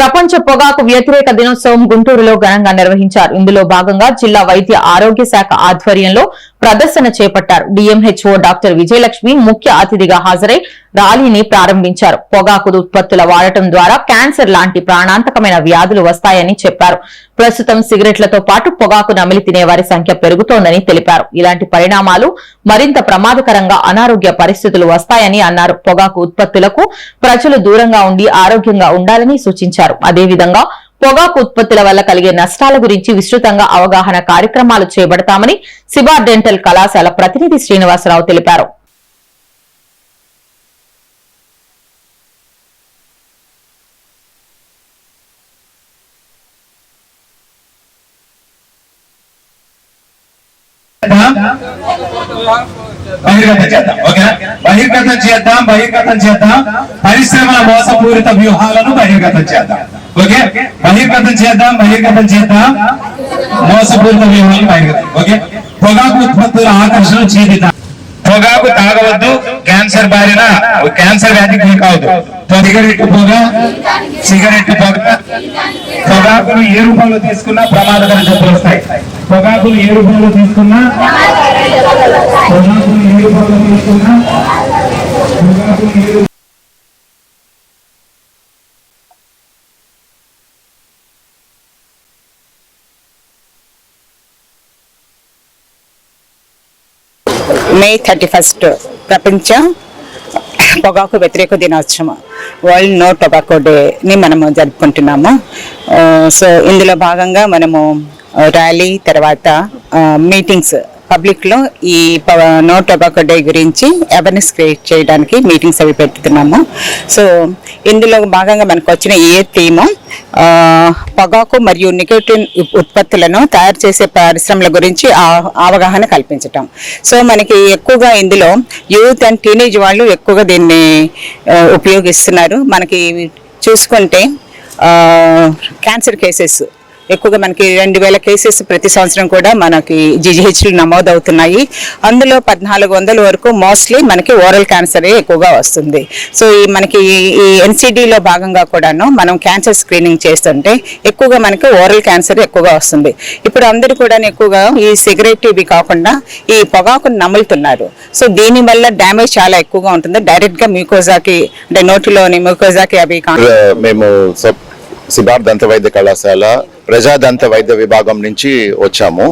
ప్రపంచ పొగాకు వ్యతిరేక దినోత్సవం గుంటూరులో ఘనంగా నిర్వహించారు. ఇందులో భాగంగా జిల్లా వైద్య ఆరోగ్య శాఖ ఆధ్వర్యంలో ప్రదర్శన చేపట్టారు. డిఎంహెచ్ఓ డాక్టర్ విజయలక్ష్మి ముఖ్య అతిథిగా హాజరై ర్యాలీని ప్రారంభించారు. పొగాకు ఉత్పత్తుల వాడటం ద్వారా క్యాన్సర్ లాంటి ప్రాణాంతకమైన వ్యాధులు వస్తాయని చెప్పారు. ప్రస్తుతం సిగరెట్లతో పాటు పొగాకు నమిలి తినే వారి సంఖ్య పెరుగుతోందని తెలిపారు. ఇలాంటి పరిణామాలు మరింత ప్రమాదకరంగా అనారోగ్య పరిస్థితులు వస్తాయని అన్నారు. పొగాకు ఉత్పత్తులకు ప్రజలు దూరంగా ఉండి ఆరోగ్యంగా ఉండాలని సూచించారు. అదేవిధంగా పొగాకు ఉత్పత్తుల వల్ల కలిగే నష్టాల గురించి విస్తృతంగా అవగాహన కార్యక్రమాలు చేపడతామని సిబా డెంటల్ కళాశాల ప్రతినిధి శ్రీనివాసరావు తెలిపారు. బహిర్గతం చేద్దాం ఓకే బహిర్గతం చేద్దాం బహిర్గతం చేద్దాం. పరిశ్రమల మోసపూరిత వ్యూహాలను బహిర్గతం చేద్దాం. ఓకే? బహిర్గతం చేద్దాం బహిర్గతం చేద్దాం. మోసపూరిత వ్యూహాలను బహిర్గతం ఓకే? పొగాకు ఉత్పత్తుల ఆకర్షణ చేదిద్దాం పొగాకు తాగవద్దు క్యాన్సర్ బారిన క్యాన్సర్ వ్యాధికి గురి కావద్దు. సిగరెట్ పొగ సిగరెట్ పొగ. పొగాకును ఏ రూపంలో తీసుకున్నా ప్రమాదకర జబ్బులు వస్తాయి. పొగాకును ఏ రూపంలో తీసుకున్నా పొగాకును ఏ రూపంలో తీసుకున్నా ఏ మే థర్టీ ఫస్ట్ ప్రపంచ పొగాకు వ్యతిరేక దినోత్సవం. వరల్డ్ నో టొబాకో డేని మనము జరుపుకుంటున్నాము. Uh, సో ఇందులో భాగంగా మనము uh, ర్యాలీ తర్వాత uh, మీటింగ్స్ పబ్లిక్లో ఈ నో టొబాకో డే గురించి అవేర్నెస్ క్రియేట్ చేయడానికి మీటింగ్స్ అవి పెడుతున్నాము. సో ఇందులో భాగంగా మనకు వచ్చిన ఏ థీమ్? పొగాకు మరియు నికోటిన్ ఉత్పత్తులను తయారు చేసే పరిశ్రమల గురించి అవగాహన కల్పించటం. సో మనకి ఎక్కువగా ఇందులో యూత్ అండ్ టీనేజ్ వాళ్ళు ఎక్కువగా దీన్ని ఉపయోగిస్తున్నారు. మనకి చూసుకుంటే క్యాన్సర్ కేసెస్ ఎక్కువగా మనకి రెండు వేల కేసెస్ ప్రతి సంవత్సరం కూడా మనకి జీజీహెచ్లు నమోదవుతున్నాయి. అందులో పద్నాలుగు వందల వరకు మోస్ట్లీ మనకి ఓరల్ క్యాన్సరే ఎక్కువగా వస్తుంది. సో ఈ మనకి ఈ- ఎన్సిడిలో భాగంగా కూడాను మనం క్యాన్సర్ స్క్రీనింగ్ చేస్తుంటే ఎక్కువగా మనకి ఓరల్ క్యాన్సర్ ఎక్కువగా వస్తుంది. ఇప్పుడు అందరూ కూడా ఎక్కువగా ఈ సిగరెట్ ఇవి కాకుండా ఈ పొగాకును నములుతున్నారు. సో దీని వల్ల డ్యామేజ్ చాలా ఎక్కువగా ఉంటుంది. డైరెక్ట్గా మ్యూకోజాకి అంటే నోటిలోని మ్యూకోజాకి అవి మేము సిబార్ దంత వైద్య కళాశాల ప్రజా దంత వైద్య విభాగం నుంచి వచ్చాము.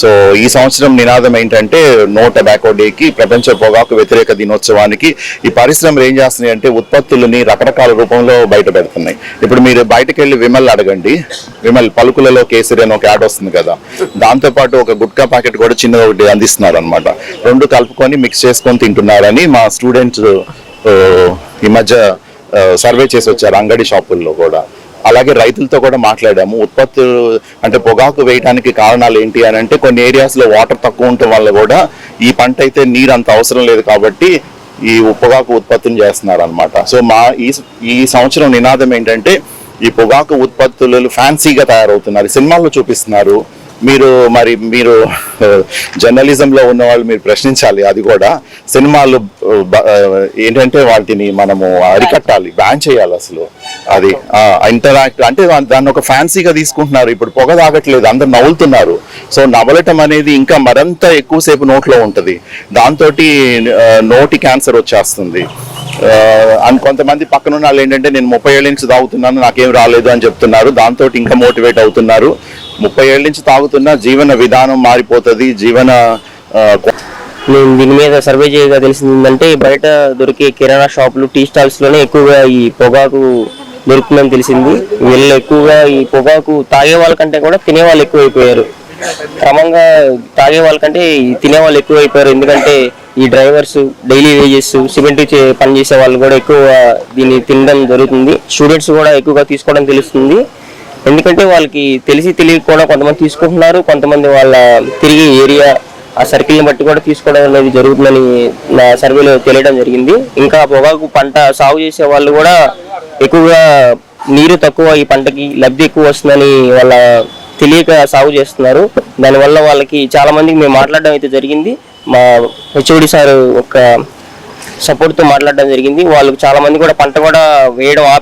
సో ఈ సంవత్సరం నినాదం ఏంటంటే నో టొబాకో డేకి ప్రపంచ పొగాకు వ్యతిరేక దినోత్సవానికి ఈ పరిశ్రమలు ఏం చేస్తున్నాయి అంటే ఉత్పత్తులని రకరకాల రూపంలో బయట పెడుతున్నాయి. ఇప్పుడు మీరు బయటకు వెళ్ళి విమల్ అడగండి. విమల్ పలుకులలో కేసరి అని ఒక యాడ్ వస్తుంది కదా. దాంతో పాటు ఒక గుట్కా ప్యాకెట్ కూడా చిన్న ఒకటి అందిస్తున్నారు అనమాట రెండు కలుపుకొని మిక్స్ చేసుకొని తింటున్నారని మా స్టూడెంట్స్ ఈ మధ్య సర్వే చేసి వచ్చారు అంగడి షాపుల్లో కూడా. అలాగే రైతులతో కూడా మాట్లాడాము. ఉత్పత్తులు అంటే పొగాకు వేయడానికి కారణాలు ఏంటి అని అంటే కొన్ని ఏరియాస్లో వాటర్ తక్కువ ఉండటం వల్ల కూడా ఈ పంట అయితే నీరు అంత అవసరం లేదు కాబట్టి ఈ పొగాకు ఉత్పత్తులు చేస్తున్నారు అనమాట సో మా ఈ ఈ సంవత్సరం నినాదం ఏంటంటే ఈ పొగాకు ఉత్పత్తులు ఫ్యాన్సీగా తయారవుతున్నారు. సినిమాల్లో చూపిస్తున్నారు. మీరు మరి మీరు జర్నలిజంలో ఉన్న వాళ్ళు మీరు ప్రశ్నించాలి అది కూడా. సినిమాలు ఏంటంటే వాటిని మనము అరికట్టాలి బ్యాన్ చేయాలి అసలు. అది ఇంటరాక్ట్ అంటే దాన్ని- దాన్ని ఒక ఫ్యాన్సీగా తీసుకుంటున్నారు. ఇప్పుడు పొగ తాగట్లేదు అందరు నవ్వులుతున్నారు. సో నవ్వలటం అనేది ఇంకా మరింత ఎక్కువసేపు నోట్లో ఉంటుంది. దాంతో నోటి క్యాన్సర్ వచ్చేస్తుంది. అండ్ కొంతమంది పక్కన ఉన్న వాళ్ళు ఏంటంటే నేను ముప్పై ఏళ్ళ నుంచి తాగుతున్నాను నాకేం రాలేదు అని చెప్తున్నారు. దాంతో ఇంకా మోటివేట్ అవుతున్నారు. ముప్పై ఏళ్ళ నుంచి తాగుతున్నా జీవన విధానం మారిపోతుంది జీవన నేను దీని మీద సర్వే చేయగా తెలిసింది ఏంటంటే బయట దొరికే కిరాణా షాపులు టీ స్టాల్స్లోనే ఎక్కువగా ఈ పొగాకు దొరుకుతుందని తెలిసింది. వీళ్ళు ఎక్కువగా ఈ పొగాకు తాగే వాళ్ళకంటే కూడా తినే వాళ్ళు ఎక్కువైపోయారు. క్రమంగా తాగే వాళ్ళకంటే ఈ తినే వాళ్ళు ఎక్కువైపోయారు. ఎందుకంటే ఈ డ్రైవర్స్ డైలీ వేజెస్ సిమెంట్ పనిచేసే వాళ్ళు కూడా ఎక్కువ దీన్ని తినడం జరుగుతుంది. స్టూడెంట్స్ కూడా ఎక్కువగా తీసుకోవడం తెలుస్తుంది. ఎందుకంటే వాళ్ళకి తెలిసి తెలియక కూడా కొంతమంది తీసుకుంటున్నారు కొంతమంది వాళ్ళ తిరిగి ఏరియా ఆ సర్కిల్ని బట్టి కూడా తీసుకోవడం అనేది జరుగుతుందని నా సర్వేలో తెలియడం జరిగింది. ఇంకా పొగాకు పంట సాగు చేసే వాళ్ళు కూడా ఎక్కువగా నీరు తక్కువ ఈ పంటకి లబ్ధి ఎక్కువ వస్తుందని వాళ్ళ తెలియక సాగు చేస్తున్నారు. దానివల్ల వాళ్ళకి చాలా మందికి మేము మాట్లాడడం అయితే జరిగింది. మా హెచ్ఓడి సార్ ఒక సపోర్ట్తో మాట్లాడడం జరిగింది. వాళ్ళు చాలా మంది కూడా పంట కూడా వేయడం